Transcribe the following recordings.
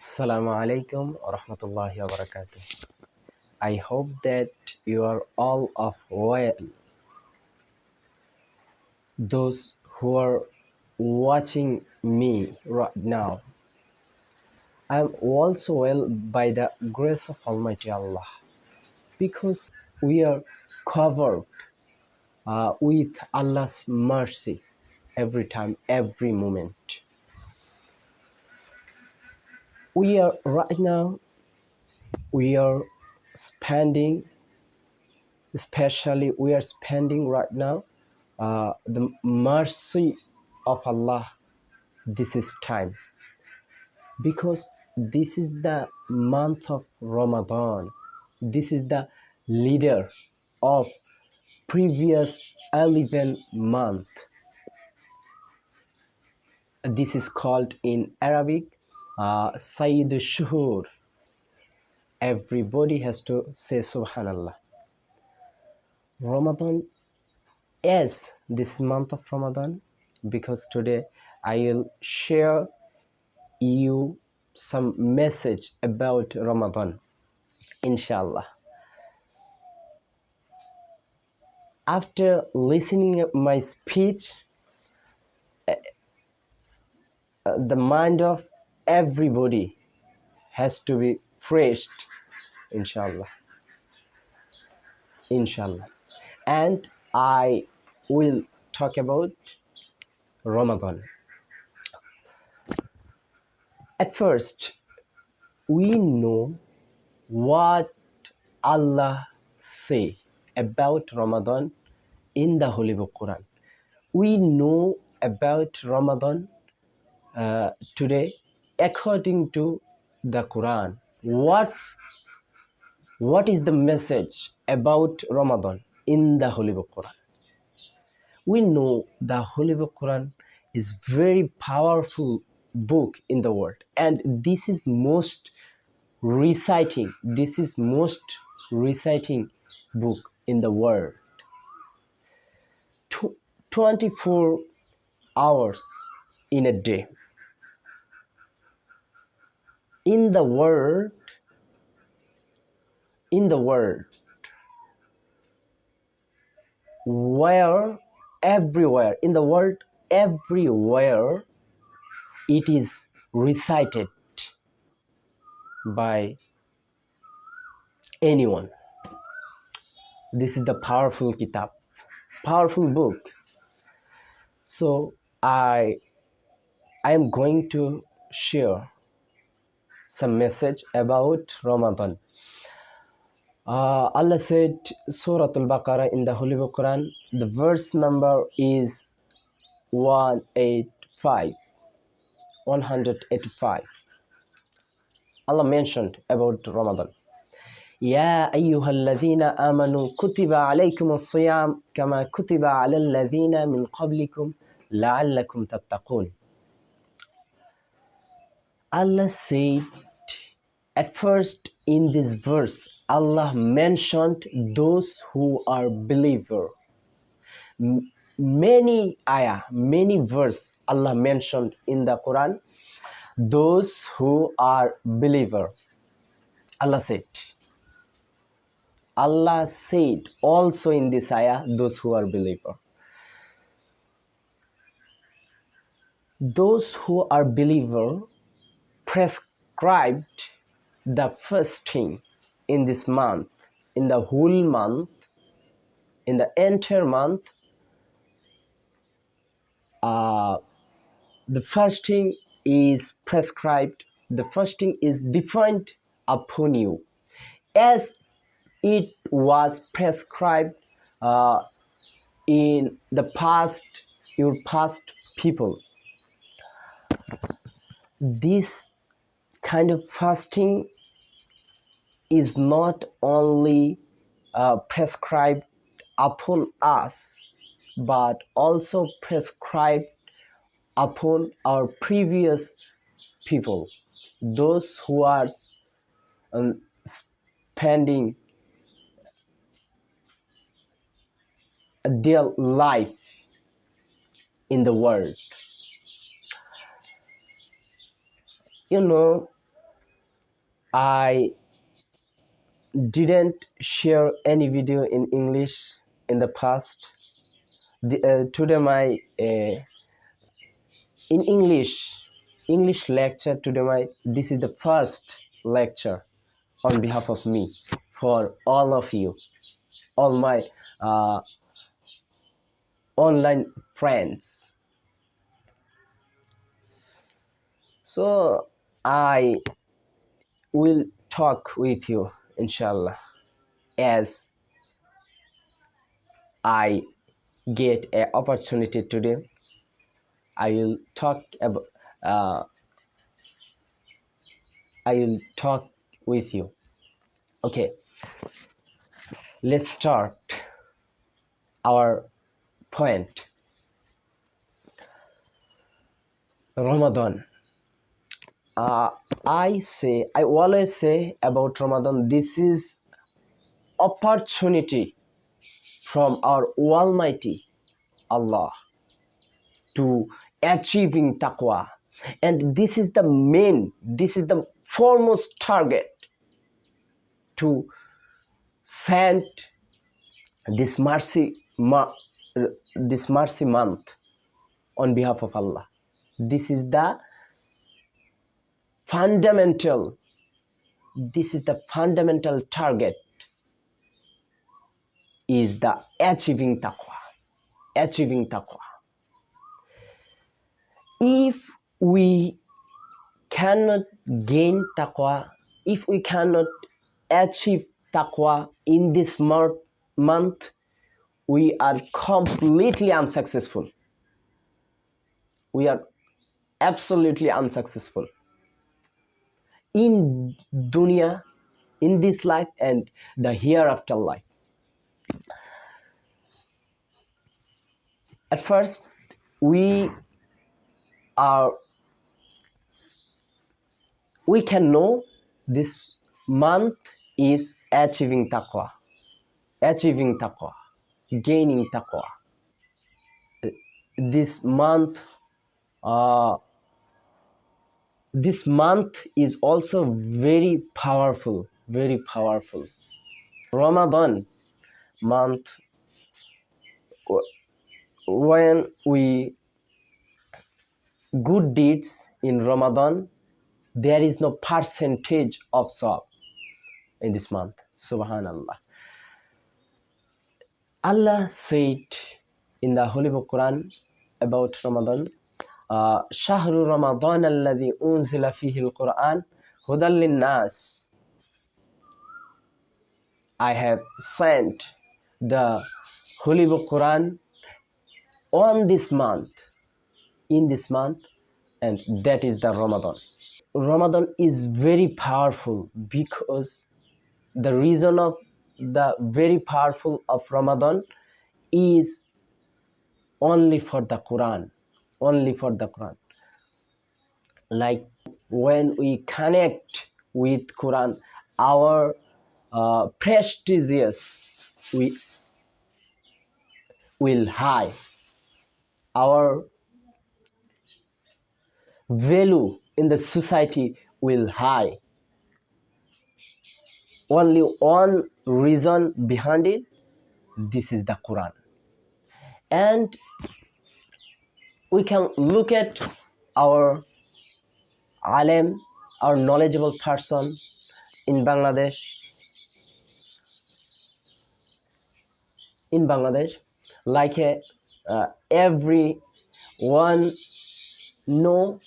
Assalamu alaikum wa rahmatullahi wa barakatuh. I hope that you are all of well. Those who are watching me right now, I am also well by the grace of Almighty Allah because we are covered uh, with Allah's mercy every time, every moment. We are right now, we are spending, especially, we are spending right now uh, the mercy of Allah. This is time because this is the month of Ramadan. This is the leader of previous 11 month. This is called in Arabic uh, Shuhur. Everybody has to say Subhanallah. Ramadan is this month of Ramadan because today I will share you some message about Ramadan inshallah after listening my speech uh, the mind of everybody has to be fresh inshallah. Inshallah. And i will talk about ramadan. At first we know what allah say about ramadan in the holy book quran. We know about ramadan uh, today according to the Quran. What's what is the message about Ramadan in the Holy Book Quran? We know the Holy Book Quran is very powerful book in the world and this is most reciting this is most reciting book in the world 24 hours in a day in the world in the world where everywhere in the world everywhere it is recited by anyone. This is the powerful kitab powerful book. So i i am going to share some message about Ramadan. Uh, Allah said, Surah Al Baqarah in the Holy Quran, the verse number is 185. 185. Allah mentioned about Ramadan. يا أيها الذين آمنوا كتب عليكم الصيام كما كتب على الذين من قبلكم لعلكم تتقون Allah said at first in this verse Allah mentioned those who are believer. Many ayah many verse Allah mentioned in the Quran those who are believer. Allah said Allah said also in this ayah those who are believer. Those who are believer prescribed the fasting in this month, in the whole month, in the entire month. Uh, the fasting is prescribed, the fasting is defined upon you as it was prescribed uh, in the past, your past people. This kind of fasting is not only uh, prescribed upon us but also prescribed upon our previous people those who are um, spending their life in the world. You know I didn't share any video in English in the past. The, uh, today my uh, in English English lecture today my this is the first lecture on behalf of me for all of you, all my uh, online friends. So I will talk with you inshallah as I get an opportunity today. I will talk about uh, I will talk with you. Okay, let's start our point. Ramadan. Uh, I say, I always say about Ramadan, this is opportunity from our Almighty Allah to achieving taqwa. And this is the main, this is the foremost target to send this mercy, this mercy month on behalf of Allah. This is the fundamental, this is the fundamental target is the achieving taqwa. Achieving taqwa. If we cannot gain taqwa, if we cannot achieve taqwa in this month, we are completely unsuccessful. We are absolutely unsuccessful in dunya, in this life, and the hereafter life. At first, we are we can know this month is achieving taqwa, achieving taqwa, gaining taqwa. This month, uh, this month is also very powerful, very powerful. Ramadan month, when we good deeds in Ramadan, there is no percentage of sawab in this month. Subhanallah. Allah said in the Holy Book Quran about Ramadan, শাহরু Ramadan আল্লাদি উনজিলা ফিহিল কোরআন হুদাল্লিন নাস I have sent the Holy Book Quran on this month, in this month, and that is the Ramadan. Ramadan is very powerful because the reason of the very powerful of Ramadan is only for the Quran. Only for the Quran. Like when we connect with Quran, our uh, prestigious we will high, our value in the society will high. Only one reason behind it, this is the Quran. And we can look at our alim, our knowledgeable person in Bangladesh. In Bangladesh, like a, uh, every one know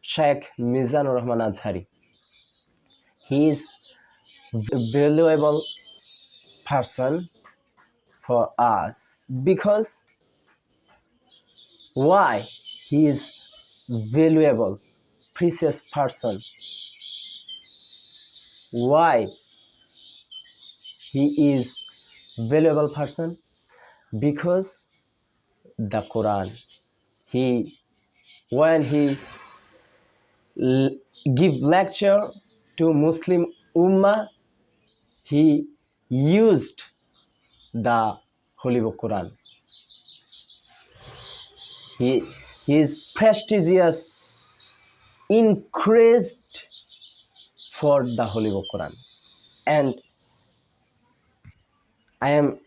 Sheikh Mizanur Rahman Azhari. He is valuable person for us because why he is valuable precious person why he is valuable person because the quran he when he give lecture to muslim ummah he used the holy book quran he his prestigious increased for the Holy Quran. And I am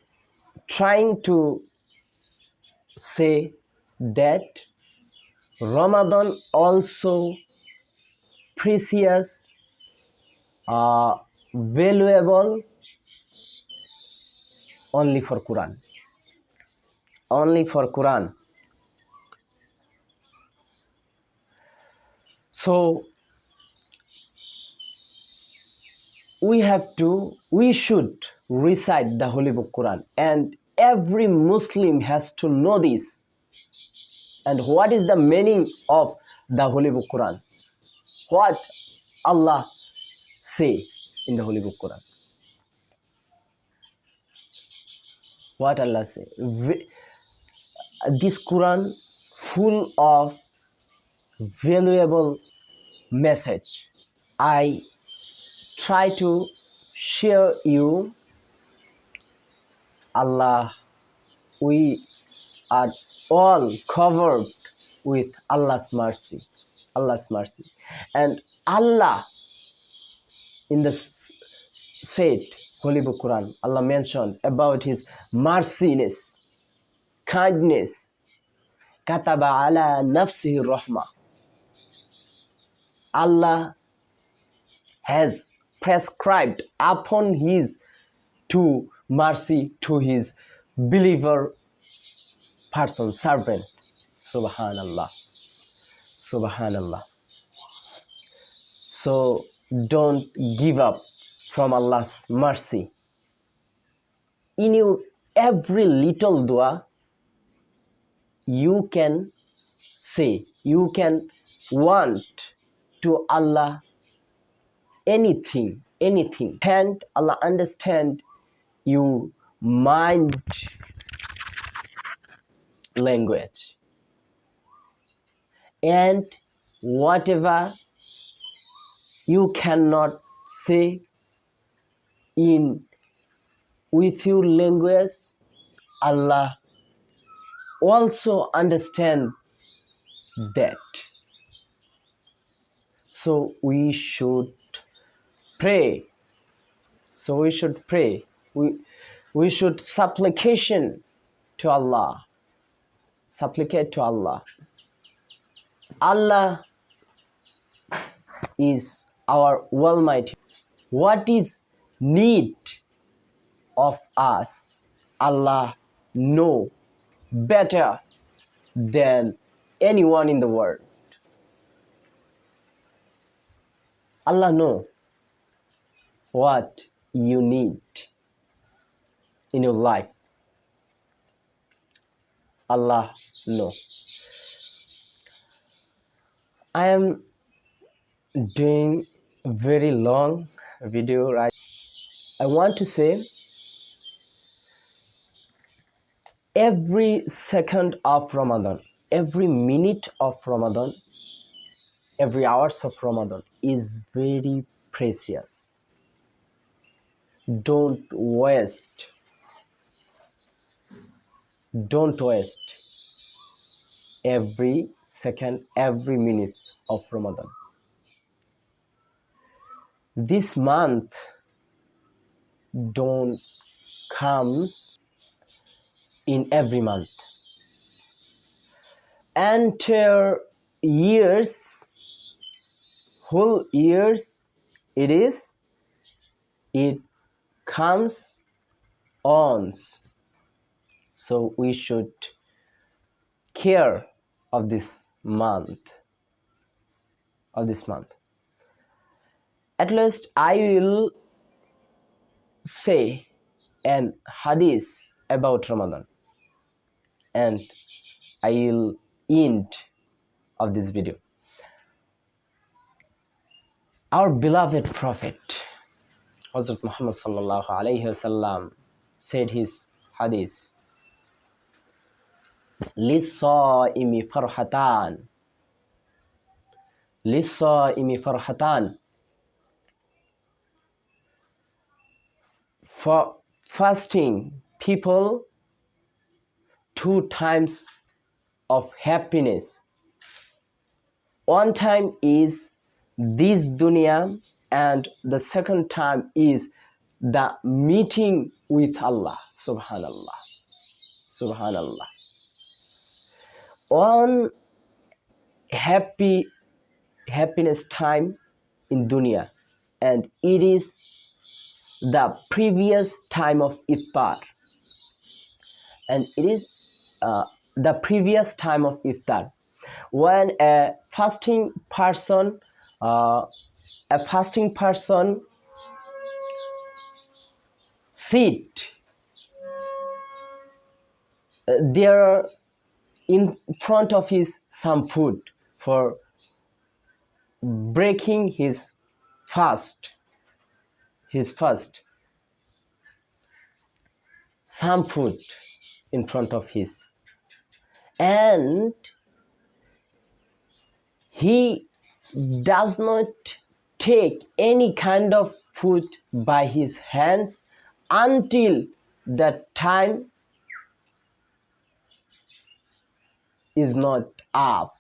trying to say that Ramadan also precious, uh, valuable only for Quran. Only for Quran. So we have to, we should recite the Holy Book Quran, and every Muslim has to know this. And what is the meaning of the Holy Book Quran? What Allah say in the Holy Book Quran? What Allah say? This Quran full of valuable message. I try to share you. Allah we are all covered with Allah's mercy Allah's mercy. And Allah in the said Holy Book Quran Allah mentioned about his merciness kindness. Kataba ala nafsihi rahmah Allah has prescribed upon his to mercy to his believer person servant. Subhanallah. Subhanallah. So don't give up from allah's mercy. In your every little dua you can say you can want to allah. Anything anything. And allah understand your mind language? And whatever you cannot say in with your language allah also understand that so we should pray. So we should pray. We we should supplication to allah. Supplicate to allah. Allah is our almighty. What is need of us allah know better than anyone in the world allah know what you need in your life. Allah know. I am doing very long video right? I want to say every second of ramadan every minute of ramadan every hours of ramadan is very precious. Don't waste. Don't waste every second every minute of ramadan. This month don't comes in every month. Enter years whole years it is it comes on. So we should care of this month of this month. At least i will say an hadith about ramadan. And i will end of this video our beloved prophet Hazrat Muhammad sallallahu alayhi wasallam said his hadith للصائم فرحتان للصائم فرحتان for fasting people two times of happiness one time is this dunya and the second time is the meeting with Allah. Subhanallah. Subhanallah. One happy happiness time in dunya and it is the previous time of iftar and it is uh, the previous time of iftar when a fasting person a fasting person sit uh, there in front of his some food for breaking his fast his fast. Some food in front of his. And he does not take any kind of food by his hands until the time is not up.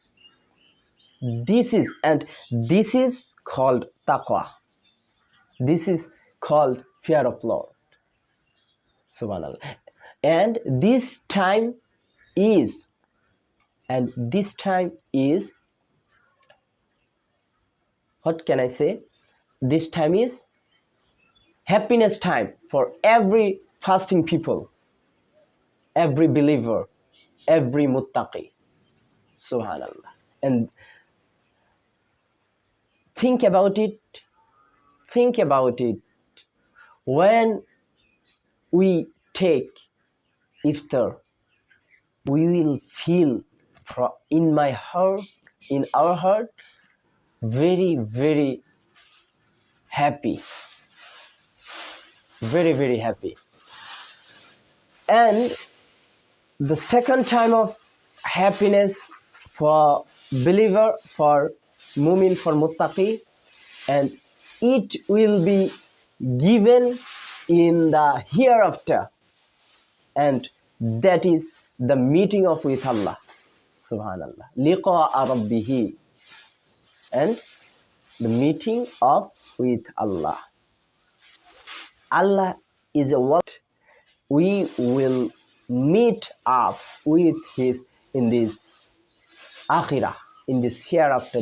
This is and this is called taqwa. This is called fear of lord. Subhanallah. And this time is and this time is what can i say? This time is happiness time for every fasting people every believer every muttaqi. Subhanallah. And think about it think about it. When we take iftar we will feel in my heart in our heart very very happy. Very very happy. And the second time of happiness for believer for mumin for muttaqi and it will be given in the hereafter. And that is the meeting of with Allah. Subhanallah. Liqa rabbihi and the meeting of with Allah. Allah is a what we will meet up with his in this akhirah in this hereafter